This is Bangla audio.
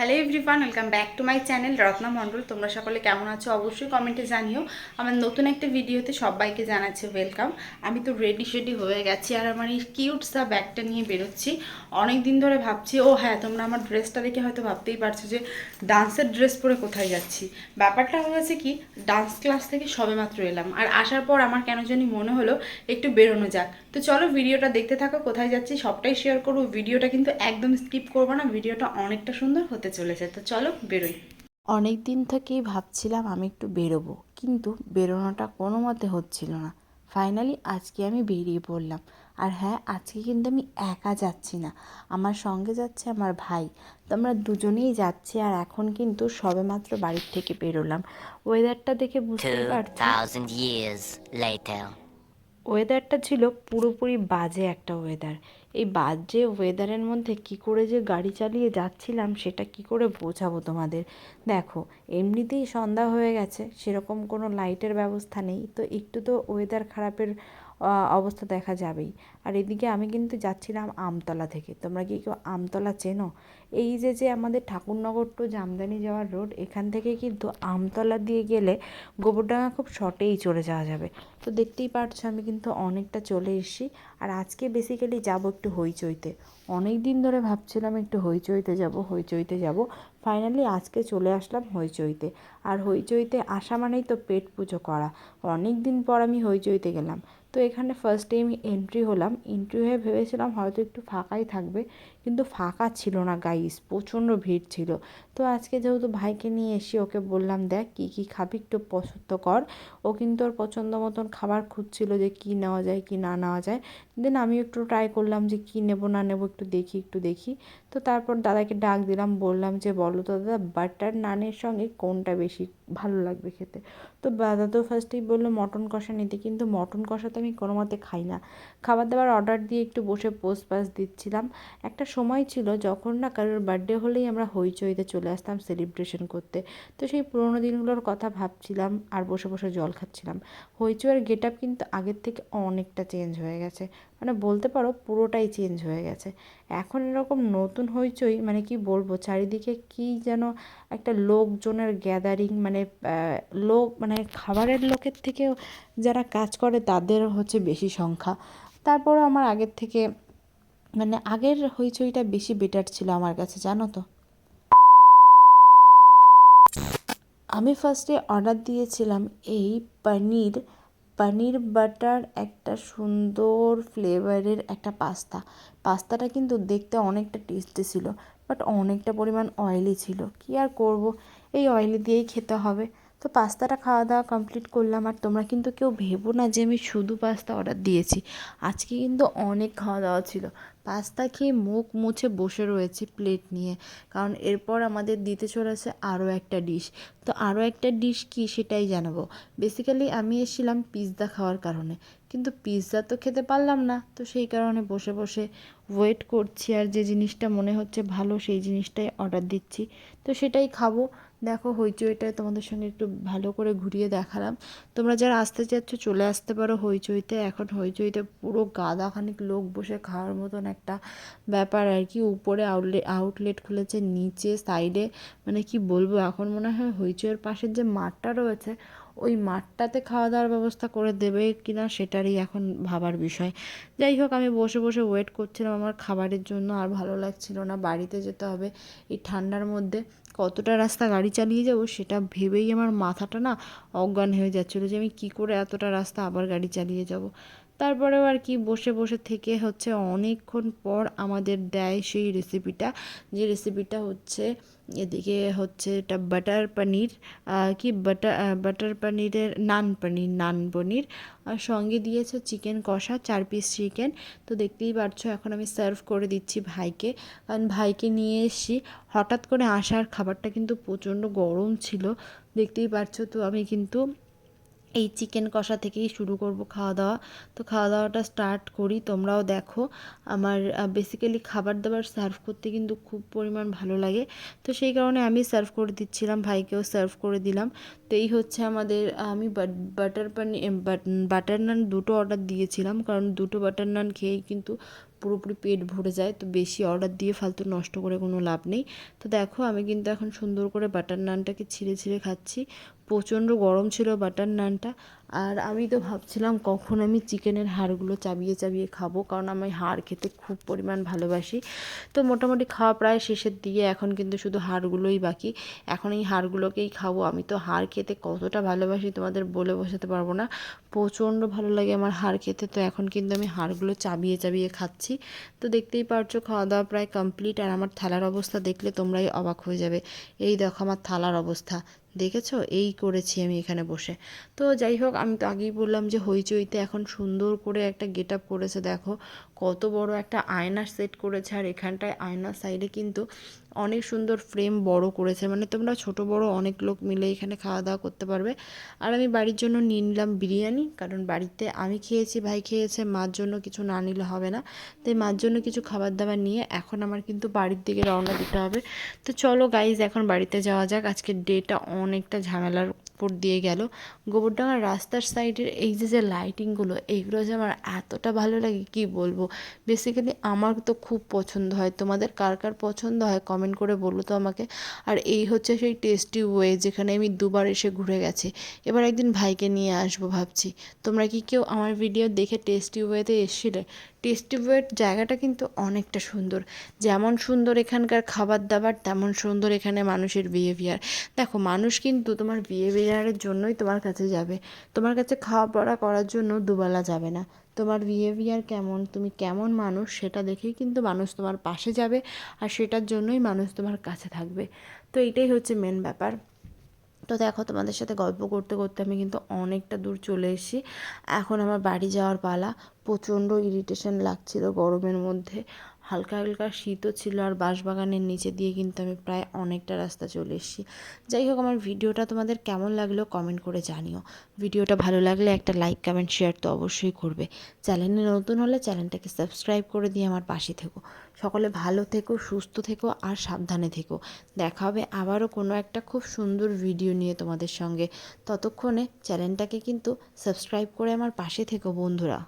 Hello everyone welcome back to my channel Ratna Mondal তোমরা সকলে কেমন আছো? অবশ্যই কমেন্টে জানিও। আমার নতুন একটা ভিডিওতে সবাইকে জানাচ্ছে ওয়েলকাম আমি তো রেডি শেডি হয়ে গেছি আর আমার এই কিউট সা ব্যাগটা নিয়ে বেরোচ্ছি। অনেক দিন ধরে ভাবছি, ও হ্যাঁ তোমরা আমার ড্রেসটা দেখে হয়তো ভাবতেই পারছ যে ডান্সের ড্রেস পরে কোথায় যাচ্ছি। ব্যাপারটা হয়েছে কি ডান্স ক্লাস থেকে সবেমাত্র এলাম। আর আসার পর আমার কেন জানি মনে হলো, একটু বেরোনো যাক। তো চলো ভিডিওটা দেখতে থাকো কোথায় যাচ্ছি সবটাই শেয়ার করব। ভিডিওটা কিন্তু একদম স্কিপ করব না ভিডিওটা অনেকটা সুন্দর হতে চলেছে। তো চলো বেরোই। অনেক দিন থেকেই ভাবছিলাম আমি একটু বেরোবো কিন্তু বেরোনোটা কোনো মতে হচ্ছিল না। ফাইনালি আজকে আমি বেরিয়ে পড়লাম। আর হ্যাঁ আজকে কিন্তু আমি একা যাচ্ছি না। আমার সঙ্গে যাচ্ছে আমার ভাই। তো আমরা দুজনেই যাচ্ছি আর এখন কিন্তু সবেমাত্র বাড়ির থেকে বেরোলাম। ওয়েদারটা দেখে বুঝতেই পারছি। 2,000 years later. ওয়েদারটা ছিল পুরোপুরি বাজে একটা ওয়েদার এই বাজে ওয়েদারের মধ্যে কি করে যে গাড়ি চালিয়ে যাচ্ছিলাম সেটা কি করে বোঝাবো তোমাদের? দেখো, এমনিতেই সন্ধ্যা হয়ে গেছে, সেরকম কোনো লাইটের ব্যবস্থা নেই। তো একটু তো ওয়েদার খারাপের অবস্থা দেখা যাবেই। আর এদিকে আমি কিন্তু যাচ্ছিলাম আমতলা থেকে। তোমরা কি কেউ আমতলা চেনো? এই যে যে আমাদের ঠাকুরনগর টু জামদানি যাওয়ার রোড এখান থেকে কিন্তু আমতলা দিয়ে গেলে গোবরডাঙ্গা খুব শর্টেই চলে যাওয়া যাবে। তো দেখতেই পারছ আমি কিন্তু অনেকটা চলে এসেছি। আর আজকে বেসিক্যালি যাব একটু হইচইতে। অনেক দিন ধরে ভাবছিলাম একটু হইচইতে যাব হইচইতে যাব। ফাইনালি আজকে চলে আসলাম হইচইতে। আর হইচইতে আসা মানেই তো পেট পুজো করা। অনেক দিন পর আমি হইচইতে গেলাম। তো এখানে ফার্স্ট টাইম এন্ট্রি হলাম। এন্ট্রি হয়ে ভেবেছিলাম হয়তো একটু ফাঁকাই থাকবে, কিন্তু ফাঁকা ছিল না গাইস প্রচণ্ড ভিড় ছিল। তো আজকে যেহেতু ভাইকে নিয়ে এসে ওকে বললাম, দেখ কী কী খাবি একটু পছন্দ কর। ও কিন্তু ওর পছন্দ মতন খাবার খুঁজছিল যে কী নেওয়া যায়, কী না নেওয়া যায়। দেন আমি একটু ট্রাই করলাম যে কী নেব, না নেব, একটু দেখি একটু দেখি। তো তারপর দাদাকে ডাক দিলাম, বললাম যে, বলো তো দাদা বাটার নানের সঙ্গে কোনটা বেশি ভালো লাগবে খেতে? তো দাদা তো ফার্স্টেই বলল, মটন কষা নিতে। কিন্তু মটন কষা তো আমি কোনো মতে খাই না। খাবার দাবার অর্ডার দিয়ে একটু বসে পোস্ট পাস দিচ্ছিলাম। একটা সময় ছিল যখন না কারোর বার্থডে হলেই আমরা হইচইতে চলে আসতাম সেলিব্রেশন করতে। তো সেই পুরোনো দিনগুলোর কথা ভাবছিলাম আর বসে বসে জল খাচ্ছিলাম। হইচইয়ের গেট আপ কিন্তু আগের থেকে অনেকটা চেঞ্জ হয়ে গেছে। মানে বলতে পারো পুরোটাই চেঞ্জ হয়ে গেছে। এখন এরকম নতুন হইচই মানে কি বলব, চারিদিকে কি যেন একটা লোকজনের গ্যাদারিং মানে লোক মানে খাবারের লোকের থেকেও যারা কাজ করে তাদের হচ্ছে বেশি সংখ্যা। তারপরও আমার আগের থেকে মানে আগের হইচইটা বেশি বেটার ছিল আমার কাছে, জানো তো। আমি ফার্স্টে অর্ডার দিয়েছিলাম এই পনির পনির বাটার একটা সুন্দর ফ্লেভারের একটা পাস্তা। পাস্তাটা কিন্তু দেখতে অনেকটা টেস্টি ছিল, বাট অনেকটা পরিমাণ অয়েলি ছিল। কী আর করব? এই অয়েলি দিয়েই খেতে হবে। তো পাস্তাটা খাওয়া দাওয়া কমপ্লিট করলাম, আর তোমরা কিন্তু কেউ ভেবো না যে আমি শুধু পাস্তা অর্ডার দিয়েছি। আজকে কিন্তু অনেক খাওয়া দাওয়া ছিল। পাস্তা খেয়ে মুখ মুছে বসে রয়েছি প্লেট নিয়ে। কারণ এরপর আমাদের দিতে চলেছে আরও একটা ডিশ তো আরও একটা ডিশ কি সেটাই জানাব। বেসিক্যালি আমি এসেছিলাম পিৎজা খাওয়ার কারণে। কিন্তু পিৎজা তো খেতে পারলাম না। তো সেই কারণে বসে বসে ওয়েট করছি আর যে জিনিসটা মনে হচ্ছে ভালো সেই জিনিসটাই অর্ডার দিচ্ছি। তো সেটাই খাব। দেখো হইচইটায় তোমাদের সঙ্গে একটু ভালো করে ঘুরিয়ে দেখালাম। তোমরা যারা আসতে চাচ্ছ চলে আসতে পারো হইচইতে। এখন হইচইতে পুরো গাদাখানিক লোক বসে খাওয়ার মতন একটা ব্যাপার আর কি। উপরে আউটলেট আউটলেট খুলেছে, নিচে সাইডে মানে কি বলব? এখন মনে হয় হইচইয়ের পাশের যে মাঠটা রয়েছে ওই মাঠটাতে খাওয়া দাওয়ার ব্যবস্থা করে দেবে কি না সেটারই এখন ভাবার বিষয়। যাই হোক, আমি বসে বসে ওয়েট করছিলাম আমার খাবারের জন্য, আর ভালো লাগছিল না। বাড়িতে যেতে হবে এই ঠান্ডার মধ্যে। কতটা রাস্তা গাড়ি চালিয়ে যাব সেটা ভেবেই আমার মাথাটা না অজ্ঞান হয়ে যাচ্ছিল যে আমি কী করে এতটা রাস্তা আবার গাড়ি চালিয়ে যাব। তারপরেও আর কি বসে বসে থেকে হচ্ছে অনেকক্ষণ পর আমাদের দেয় সেই রেসিপিটা যে রেসিপিটা হচ্ছে এদিকে হচ্ছে এটা বাটার পনির কি বাটার বাটার পনিরের নান পনির নান পনির আর সঙ্গে দিয়েছে চিকেন কষা, চার পিস চিকেন তো দেখতেই পারছ এখন আমি সার্ভ করে দিচ্ছি ভাইকে। কারণ ভাইকে নিয়ে এসেছি। হঠাৎ করে আসার খাবারটা কিন্তু প্রচণ্ড গরম ছিল। দেখতেই পারছ তো আমি কিন্তু এই চিকেন কষা থেকেই শুরু করব খাওয়া দাওয়া তো খাওয়া দাওয়াটা স্টার্ট করি, তোমরাও দেখো। আমার বেসিক্যালি খাবার দাবার সার্ভ করতে কিন্তু খুব পরিমাণ ভালো লাগে। তো সেই কারণে আমি সার্ভ করে দিচ্ছিলাম, ভাইকেও সার্ভ করে দিলাম। তো এই হচ্ছে আমাদের, আমি বাটার পানি বাটার নান দুটো অর্ডার দিয়েছিলাম। কারণ দুটো বাটার নান খেয়েই কিন্তু পুরোপুরি পেট ভরে যায়, তো বেশি অর্ডার দিয়ে ফালতু নষ্ট করে কোনো লাভ নেই। তো দেখো, আমি কিন্তু এখন সুন্দর করে বাটার নানটাকে ছিঁড়ে ছিঁড়ে খাচ্ছি। প্রচণ্ড গরম ছিল বাটার নানটা। আর আমি তো ভাবছিলাম কখন আমি চিকেনের হাড়গুলো চাবিয়ে চাবিয়ে খাব, কারণ আমি হাড় খেতে খুব পরিমাণ ভালোবাসি। তো মোটামুটি খাওয়া প্রায় শেষের দিকে, এখন কিন্তু শুধু হাড়গুলোই বাকি। এখন এই হাড়গুলোকেই খাব। আমি তো হাড় খেতে কতটা ভালোবাসি তোমাদের বলে বোঝাতে পারব না। প্রচণ্ড ভালো লাগে আমার হাড় খেতে। তো এখন কিন্তু আমি হাড়গুলো চাবিয়ে চাবিয়ে খাচ্ছি। তো দেখতেই পারছ খাওয়া দাওয়া প্রায় কমপ্লিট আর আমার থালার অবস্থা দেখলে তোমরাই অবাক হয়ে যাবে। এই দেখো আমার থালার অবস্থা। দেখেছ? এই করেছি আমি এখানে বসে। তো যাই হোক, আমি তো আগেই বললাম যে হইচইতে এখন সুন্দর করে একটা গেট আপ করেছে। দেখো কত বড় একটা আয়নার সেট করেছে। আর এখানটায় আয়নার সাইডে কিন্তু অনেক সুন্দর ফ্রেম বড় করেছে। মানে তোমরা ছোট, বড় অনেক লোক মিলে এখানে খাওয়া দাওয়া করতে পারবে। আর আমি বাড়ির জন্য নিয়ে নিলাম বিরিয়ানি, কারণ বাড়িতে আমি খেয়েছি, ভাই খেয়েছে, মার জন্য কিছু না নিলে হবে না। তাই মার জন্য কিছু খাবার দাবার নিয়ে এখন আমার কিন্তু বাড়ির দিকে রওনা দিতে হবে। তো চলো গাইজ এখন বাড়িতে যাওয়া যাক। আজকের ডেটা অনেকটা ঝামেলার উপর দিয়ে গেল। গোবরডাঙ্গার রাস্তার সাইডের এই যে যে লাইটিংগুলো এইগুলো যে আমার এতটা ভালো লাগে, কি বলব? বেসিক্যালি আমার তো খুব পছন্দ হয়। তোমাদের কার কার পছন্দ হয় কমেন্ট করে বলো তো আমাকে। আর এই হচ্ছে সেই টেস্টি ওয়ে যেখানে আমি দুবার এসে ঘুরে গেছি। এবার একদিন ভাইকে নিয়ে আসব ভাবছি। তোমরা কি কেউ আমার ভিডিও দেখে টেস্টি ওয়েতে এসছিলে? টেস্টি জায়গাটা কিন্তু অনেকটা সুন্দর। যেমন সুন্দর এখানকার খাবার দাবার তেমন সুন্দর এখানে মানুষের বিহেভিয়ার দেখো, মানুষ কিন্তু তোমার বিহেভিয়ারের জন্যই তোমার কাছে যাবে। তোমার কাছে খাওয়া পড়া করার জন্য দুবেলা যাবে না। তোমার বিহেভিয়ার কেমন, তুমি কেমন মানুষ সেটা দেখেই কিন্তু মানুষ তোমার পাশে যাবে আর সেটার জন্যই মানুষ তোমার কাছে থাকবে। তো এটাই হচ্ছে মেন ব্যাপার। তো দেখো, তোমাদের সাথে গল্প করতে করতে আমি কিন্তু অনেকটা দূর চলে এসেছি। এখন আমার বাড়ি যাওয়ার পালা। প্রচণ্ড ইরিটেশন লাগছিল গরমের মধ্যে। হালকা হালকা শীতও ছিল আর বাঁশবাগানের নিচে দিয়ে কিন্তু আমি প্রায় অনেকটা রাস্তা চলে এসেছি। যাই হোক, আমার ভিডিওটা তোমাদের কেমন লাগল কমেন্ট করে জানিও। ভিডিওটা ভালো লাগলে একটা লাইক কমেন্ট শেয়ার তো অবশ্যই করবে। চ্যানেলে নতুন হলে চ্যানেলটাকে সাবস্ক্রাইব করে দিয়ে আমার পাশে থেকো। সকলে ভালো থেকো, সুস্থ থেকো আর সাবধানে থেকো। দেখা হবে আবারও কোনো একটা খুব সুন্দর ভিডিও নিয়ে তোমাদের সঙ্গে। ততক্ষণে চ্যানেলটাকে কিন্তু সাবস্ক্রাইব করে আমার পাশে থেকো বন্ধুরা।